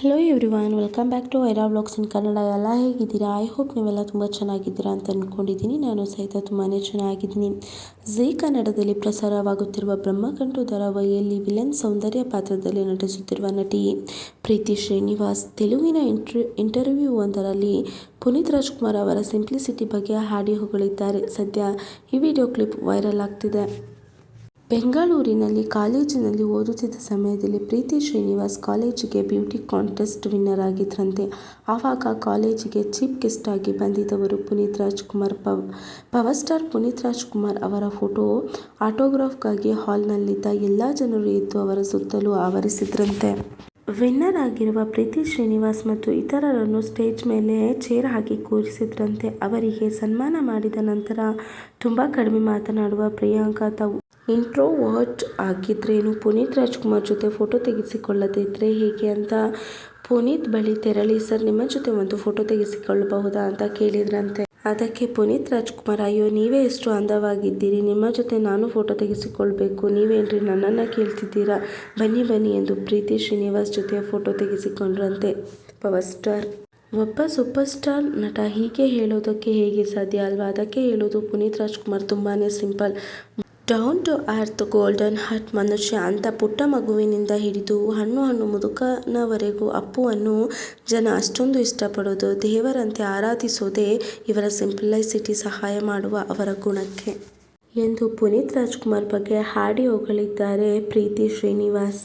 Hello everyone welcome back to Aira blogs in Kannada ಎಲ್ಲ ಹೇಗಿದ್ದೀರಾ? I hope ನೀವೆಲ್ಲ ತುಂಬ ಚೆನ್ನಾಗಿದ್ದೀರಾ ಅಂತ ಅಂದ್ಕೊಂಡಿದ್ದೀನಿ ನಾನು ಸಹಿತ ತುಂಬಾ ಚೆನ್ನಾಗಿದ್ದೀನಿ. ಝೀ ಕನ್ನಡದಲ್ಲಿ ಪ್ರಸಾರವಾಗುತ್ತಿರುವ ಬ್ರಹ್ಮಕಂಠು ಧಾರಾವಾಹಿಯಲ್ಲಿ ವಿಲನ್ ಸೌಂದರ್ಯ ಪಾತ್ರದಲ್ಲಿ ನಟಿಸುತ್ತಿರುವ ನಟಿ ಪ್ರೀತಿ ಶ್ರೀನಿವಾಸ್, ತೆಲುಗಿನ ಇಂಟ್ರ್ ಇಂಟರ್ವ್ಯೂ ಒಂದರಲ್ಲಿ ಪುನೀತ್ ರಾಜ್ಕುಮಾರ್ ಅವರ ಸಿಂಪ್ಲಿಸಿಟಿ ಬಗ್ಗೆ ಹಾಡಿ ಹೊಗಳಿದ್ದಾರೆ. ಸದ್ಯ ಈ ವಿಡಿಯೋ ಕ್ಲಿಪ್ ವೈರಲ್ ಆಗ್ತಿದೆ. ಬೆಂಗಳೂರಿನಲ್ಲಿ ಕಾಲೇಜಿನಲ್ಲಿ ಓದುತ್ತಿದ್ದ ಸಮಯದಲ್ಲಿ ಪ್ರೀತಿ ಶ್ರೀನಿವಾಸ್ ಕಾಲೇಜಿಗೆ ಬ್ಯೂಟಿ ಕಾಂಟೆಸ್ಟ್ ವಿನ್ನರ್ ಆಗಿದ್ರಂತೆ. ಆವಾಗ ಕಾಲೇಜಿಗೆ ಚೀಫ್ ಗೆಸ್ಟ್ ಆಗಿ ಬಂದಿದ್ದವರು ಪುನೀತ್ ರಾಜ್ಕುಮಾರ್ ಪವ್. ಪವರ್ ಸ್ಟಾರ್ ಪುನೀತ್ ರಾಜ್ಕುಮಾರ್ ಅವರ ಫೋಟೋ ಆಟೋಗ್ರಾಫ್ಗಾಗಿ ಹಾಲ್ನಲ್ಲಿದ್ದ ಎಲ್ಲ ಜನರು ಇದ್ದು ಅವರ ಸುತ್ತಲೂ ಆವರಿಸಿದ್ರಂತೆ. ವಿನ್ನರ್ ಆಗಿರುವ ಪ್ರೀತಿ ಶ್ರೀನಿವಾಸ್ ಮತ್ತು ಇತರರನ್ನು ಸ್ಟೇಜ್ ಮೇಲೆ ಚೇರ್ ಹಾಕಿ ಕೂರಿಸಿದ್ರಂತೆ. ಅವರಿಗೆ ಸನ್ಮಾನ ಮಾಡಿದ ನಂತರ ತುಂಬ ಕಡಿಮೆ ಮಾತನಾಡುವ ಪ್ರಿಯಾಂಕಾ ತಾವು ಇಂಟ್ರೋವರ್ಟ್ ಆಗಿದ್ರೇನು ಪುನೀತ್ ರಾಜ್ಕುಮಾರ್ ಜೊತೆ ಫೋಟೋ ತೆಗೆಸಿಕೊಳ್ಳದಿದ್ದರೆ ಹೇಗೆ ಅಂತ ಪುನೀತ್ ಬಳಿ ತೆರಳಿ, ಸರ್, ನಿಮ್ಮ ಜೊತೆ ಒಂದು ಫೋಟೋ ತೆಗೆಸಿಕೊಳ್ಳಬಹುದಾ? ಅಂತ ಕೇಳಿದ್ರಂತೆ. ಅದಕ್ಕೆ ಪುನೀತ್ ರಾಜ್ಕುಮಾರ್, ಅಯ್ಯೋ, ನೀವೇ ಎಷ್ಟು ಅಂದವಾಗಿದ್ದೀರಿ? ನಿಮ್ಮ ಜೊತೆ ನಾನು ಫೋಟೋ ತೆಗೆಸಿಕೊಳ್ಬೇಕು. ನೀವೇನ್ರಿ ನನ್ನನ್ನು ಕೇಳ್ತಿದ್ದೀರಾ? ಬನ್ನಿ ಬನ್ನಿ ಎಂದು ಪ್ರೀತಿ ಶ್ರೀನಿವಾಸ್ ಜೊತೆ ಫೋಟೋ ತೆಗೆಸಿಕೊಂಡ್ರಂತೆ. ಪವರ್ ಸ್ಟಾರ್ ಒಬ್ಬ ಸೂಪರ್ ಸ್ಟಾರ್ ನಟ ಹೀಗೆ ಹೇಳೋದಕ್ಕೆ ಹೇಗೆ ಸಾಧ್ಯ ಅಲ್ವಾ? ಅದಕ್ಕೆ ಹೇಳೋದು ಪುನೀತ್ ರಾಜ್ಕುಮಾರ್ ತುಂಬಾ simple down to earth golden heart ಮನುಷ್ಯ ಅಂತ ಪುಟ್ಟ ಮಗುವಿನಿಂದ ಹಿಡಿದು ಹಣ್ಣು ಹಣ್ಣು ಮುದುಕನವರೆಗೂ ಅಪ್ಪುವನ್ನು ಜನ ಅಷ್ಟೊಂದು ಇಷ್ಟಪಡೋದು, ದೇವರಂತೆ ಆರಾಧಿಸೋದೇ ಇವರ ಸಿಂಪ್ಲೈಸಿಟಿ ಸಹಾಯ ಮಾಡುವ ಅವರ ಗುಣಕ್ಕೆ. ಎಂದು ಪುನೀತ್ ರಾಜ್ಕುಮಾರ್ ಬಗ್ಗೆ ಹಾಡಿ ಹೊಗಳಿದ್ದಾರೆ ಪ್ರೀತಿ ಶ್ರೀನಿವಾಸ್.